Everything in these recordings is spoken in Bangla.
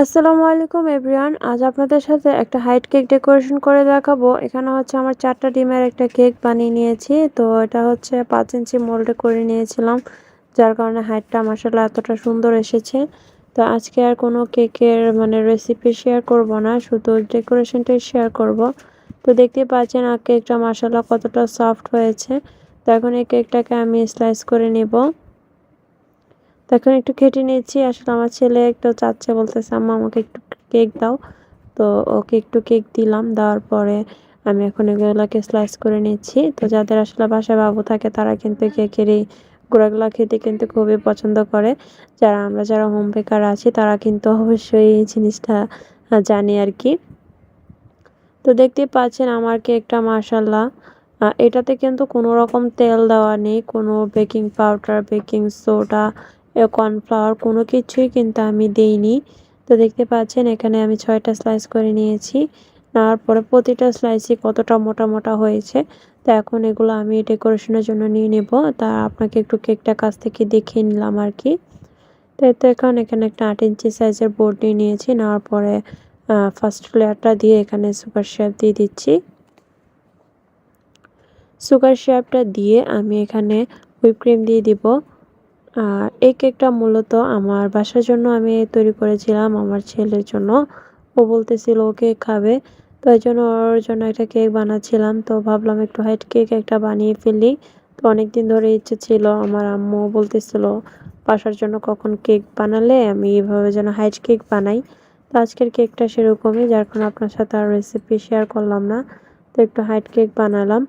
আসসালামু আলাইকুম, এভরিওয়ান। আজ আপনাদের সাথে একটা হাইট কেক ডেকোরেশন করে দেখাবো। এখানে হচ্ছে আমার চারটা ডিমের একটা কেক বানিয়ে নিয়েছি। তো এটা হচ্ছে পাঁচ ইঞ্চি মোল্ডে করে নিয়েছিলাম, যার কারণে হাইটটা মাসাল্লাহ এতটা সুন্দর এসেছে। তো আজকে আর কোনো কেকের মানে রেসিপি শেয়ার করব না, শুধু ডেকোরেশনটাই শেয়ার করব। তো দেখতে পাচ্ছেন আর কেকটা মাসাল্লাহ কতটা সফট হয়েছে। তো এখন এই কেকটাকে আমি স্লাইস করে নিব। তখন একটু খেটে নিয়েছি। আসলে আমার ছেলে একটু চাচ্ছে, বলতেছে, আম্মা, আমাকে একটু কেক দাও। তো ওকে একটু কেক দিলাম। দেওয়ার পরে আমি এখন এগুলোকে স্লাইস করে নিচ্ছি। তো যাদের আসলে বাসায় বাবু থাকে, তারা কিন্তু কেকের এই গোড়াগুলো খেতে কিন্তু খুবই পছন্দ করে। যারা, আমরা যারা হোম বেকার আছি, তারা কিন্তু অবশ্যই এই জিনিসটা জানি আর কি। তো দেখতে পাচ্ছেন, আমার কেকটা মাসাল্লাহ এটাতে কিন্তু কোনো রকম তেল দেওয়া নেই, কোনো baking powder baking soda cornflour কোনো কিছুই কিন্তু আমি দেইনি। তো দেখতে পাচ্ছেন, এখানে আমি ছয়টা স্লাইস করে নিয়েছি। নেওয়ার পরে প্রতিটা স্লাইসই কতটা মোটা মোটা হয়েছে, তো এখন এগুলো আমি ডেকোরেশনের জন্য নিয়ে নেব। তা আপনাকে একটু কেকটা কাছ থেকে দেখিয়ে নিলাম আর কি। তো এখন এখানে একটা আট ইঞ্চি সাইজের বোর্ড নিয়ে নিয়েছি। নেওয়ার পরে ফার্স্ট লেয়ারটা দিয়ে এখানে সুপার শেপ দিয়ে দিচ্ছি। সুগার শেপটা দিয়ে আমি এখানে হুইপ ক্রিম দিয়ে দিব। আর এই কেকটা মূলত আমার বাসার জন্য আমি তৈরি করেছিলাম আমার ছেলের জন্য। ও বলতেছিল ও কেক খাবে। তো এই জন্য ওর জন্য একটা কেক বানাচ্ছিলাম। তো ভাবলাম একটু হাইট কেক একটা বানিয়ে ফেলি। তো অনেক দিন ধরে ইচ্ছে ছিল, আমার আম্মু বলতেছিল, বাসার জন্য কখন কেক বানালে আমি এভাবে যেন হাইট কেক বানাই? তো আজকের কেকটা সেরকমই, যার কারণে আপনার সাথে আর রেসিপি শেয়ার করলাম না। তো একটু হাইট কেক বানালাম।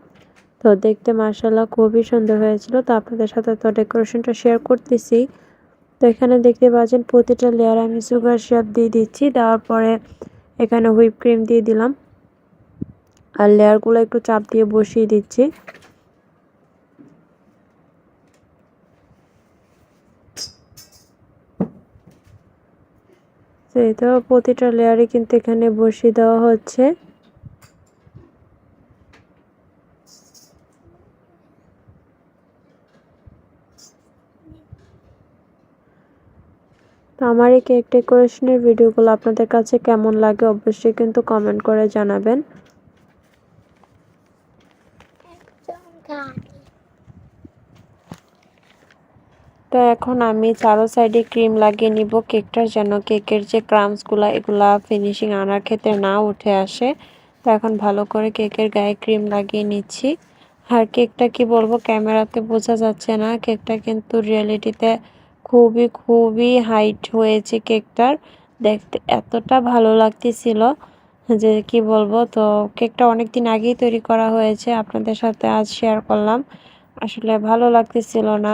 তো দেখতে মার্শাল্লাহ খুবই সুন্দর হয়েছিল। তো আপনাদের সাথে তো ডেকোরেশনটা শেয়ার করতেছি। তো এখানে দেখতে পাচ্ছেন, প্রতিটা লেয়ার আমি সুগার শেপ দিয়ে দিচ্ছি। দেওয়ার পরে এখানে হুইপ ক্রিম দিয়ে দিলাম। আর লেয়ারগুলো একটু চাপ দিয়ে বসিয়ে দিচ্ছি। তো প্রতিটা লেয়ারে কিন্তু এখানে বসিয়ে দেওয়া হচ্ছে। তো আমার এই কেক ডেকোরেশনের ভিডিওগুলো আপনাদের কাছে কেমন লাগে অবশ্যই কিন্তু কমেন্ট করে জানাবেন। তো এখন আমি চারো সাইডে ক্রিম লাগিয়ে নিব। কেকটার যেন কেকের যে ক্রামসগুলো এগুলা ফিনিশিং আনার ক্ষেত্রে না উঠে আসে। তো এখন ভালো করে কেকের গায়ে ক্রিম লাগিয়ে নিচ্ছি। আর কেকটা কি বলব ক্যামেরাতে বোঝা যাচ্ছে না। কেকটা কিন্তু রিয়েলিটিতে খুবই খুবই হাইট হয়েছে কেকটার। দেখতে এতটা ভালো লাগতেছিল যে কি বলব, তো কেকটা অনেক দিন আগেই তৈরি করা হয়েছে, আপনাদের সাথে আজ শেয়ার করলাম। আসলে ভালো লাগতেছিল না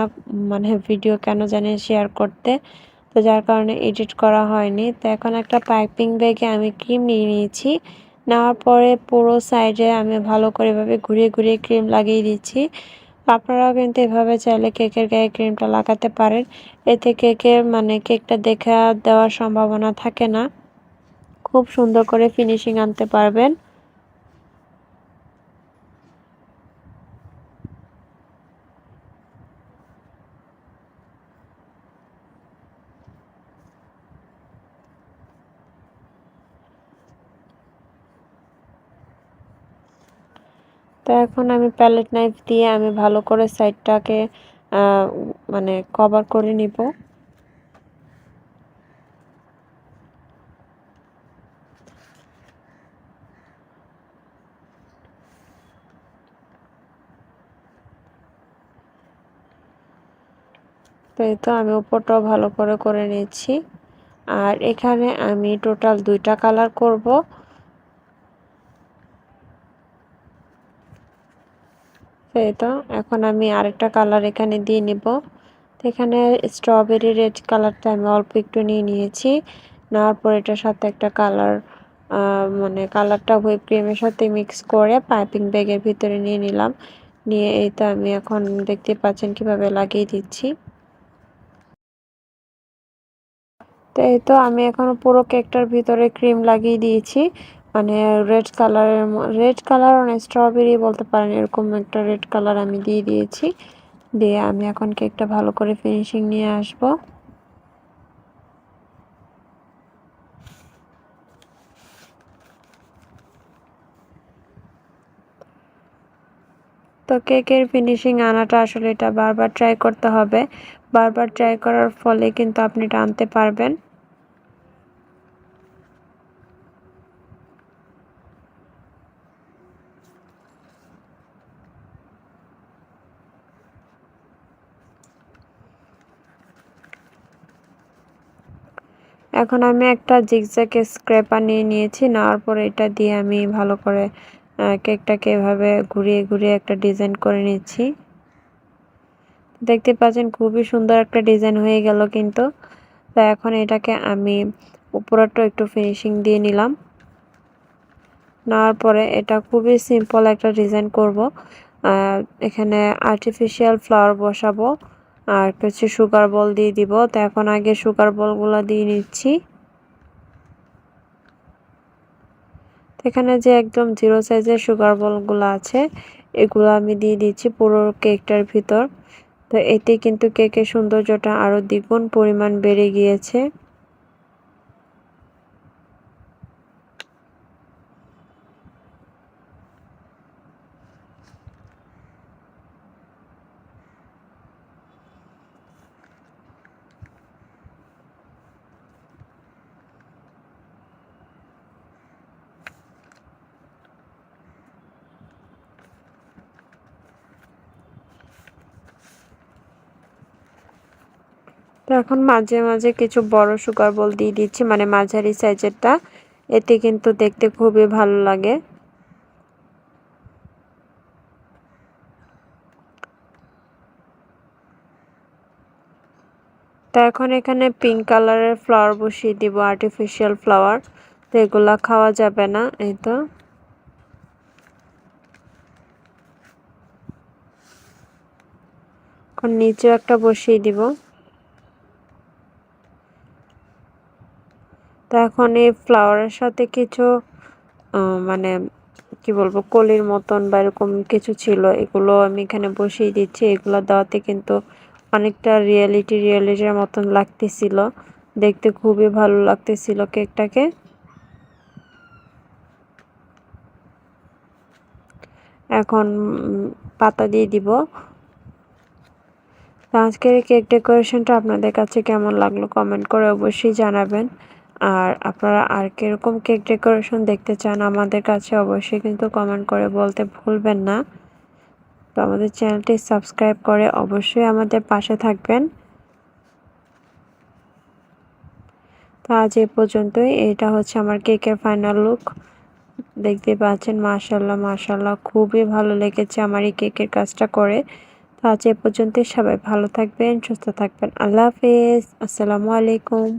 মানে ভিডিও কেন জানি শেয়ার করতে, তো যার কারণে এডিট করা হয়নি। তো এখন একটা পাইপিং ব্যাগে আমি ক্রিম নিয়ে নিয়েছি, নেওয়ার পরে পুরো সাইডে আমি ভালো করে এভাবে ঘুরিয়ে ঘুরিয়ে ক্রিম লাগিয়ে দিচ্ছি। আপনারাও কিন্তু এভাবে চাইলে কেকের গায়ে ক্রিমটা লাগাতে পারেন। এতে কেকের মানে কেকটা দেখা দেওয়ার সম্ভাবনা থাকে না। খুব সুন্দর করে ফিনিশিং আনতে পারবেন। তো এখন আমি প্যালেট নাইফ দিয়ে আমি ভালো করে সাইডটাকে মানে কভার করে নিব। তো এই তো আমি উপরটাও ভালো করে করে নিয়েছি আর এখানে আমি টোটাল দুইটা কালার করব। এই তো এখন আমি আরেকটা কালার এখানে দিয়ে নিব। তো এখানে স্ট্রবেরি রেড কালারটা আমি অল্প একটু নিয়ে নিয়েছি। নেওয়ার পর এটার সাথে একটা কালার মানে কালারটা হুইপ ক্রিমের সাথে মিক্স করে পাইপিং ব্যাগের ভিতরে নিয়ে নিলাম। নিয়ে এই তো আমি এখন দেখতে পাচ্ছেন কীভাবে লাগিয়ে দিচ্ছি। তো এই তো আমি এখন পুরো কেকটার ভিতরে ক্রিম লাগিয়ে দিয়েছি। মানে রেড কালারের রেড কালার মানে স্ট্রবেরি বলতে পারেন, এরকম একটা রেড কালার আমি দিয়ে দিয়েছি। দিয়ে আমি এখন কেকটা ভালো করে ফিনিশিং নিয়ে আসব। তো কেকের ফিনিশিং আনাটা আসলে এটা বারবার ট্রাই করতে হবে। বারবার ট্রাই করার ফলে কিন্তু আপনি এটা আনতে পারবেন। এখন আমি একটা জিগজ্যাগ স্ক্র্যাপার নিয়ে নিয়েছি, নেওয়ার পরে এটা দিয়ে আমি ভালো করে কেকটাকে এভাবে ঘুরিয়ে ঘুরিয়ে একটা ডিজাইন করে নিচ্ছি। দেখতে পাচ্ছেন খুবই সুন্দর একটা ডিজাইন হয়ে গেল কিন্তু। তো এখন এটাকে আমি উপরটা একটু ফিনিশিং দিয়ে নিলাম। নেওয়ার পরে এটা খুবই সিম্পল একটা ডিজাইন করব। এখানে আর্টিফিশিয়াল ফ্লাওয়ার বসাবো। আর হচ্ছে সুগার বল দিয়ে দিব। তো এখন আগে সুগার বলগুলো দিয়ে নিচ্ছি। এখানে যে একদম জিরো সাইজের সুগার বলগুলো আছে, এগুলো আমি দিয়ে দিচ্ছি পুরো কেকটার ভিতর। তো এতে কিন্তু কেকের সৌন্দর্যটা আরও দ্বিগুণ পরিমাণ বেড়ে গিয়েছে। তো এখন মাঝে মাঝে কিছু বড় সুগার বল দিয়ে দিচ্ছি মানে মাঝারি সাইজেরটা এতে কিন্তু দেখতে খুবই ভালো লাগে। তো এখন এখানে পিঙ্ক কালারের ফ্লাওয়ার বসিয়ে দিব আর্টিফিশিয়াল ফ্লাওয়ার তো এগুলা খাওয়া যাবে না, এই তো। নিচেও একটা বসিয়ে দিব। তো এখন এই ফ্লাওয়ারের সাথে কিছু মানে কি বলব, কলির মতন বা এরকম কিছু ছিল, এগুলো আমি এখানে বসিয়ে দিচ্ছি। এগুলো দেওয়াতে কিন্তু অনেকটা রিয়েলিটি রিয়েলিটির মতন লাগতেছিল। দেখতে খুবই ভালো লাগতেছিল কেকটাকে। এখন পাতা দিয়ে দিব। আজকের কেক ডেকোরেশনটা আপনাদের কাছে কেমন লাগল কমেন্ট করে অবশ্যই জানাবেন। আর আপনারা আর কীরকম কেক ডেকোরেশন দেখতে চান আমাদের কাছে অবশ্যই কিন্তু কমেন্ট করে বলতে ভুলবেন না। তো আমাদের চ্যানেলটি সাবস্ক্রাইব করে অবশ্যই আমাদের পাশে থাকবেন। তো আজ এ পর্যন্তই। এটা হচ্ছে আমার কেকের ফাইনাল লুক। দেখতে পাচ্ছেন মাশাল্লাহ মাশাল্লাহ খুবই ভালো লেগেছে আমার এই কেকের কাজটা করে। তো আজ এ পর্যন্তই। সবাই ভালো থাকবেন, সুস্থ থাকবেন। আল্লাহ হাফেজ। আসসালামু আলাইকুম।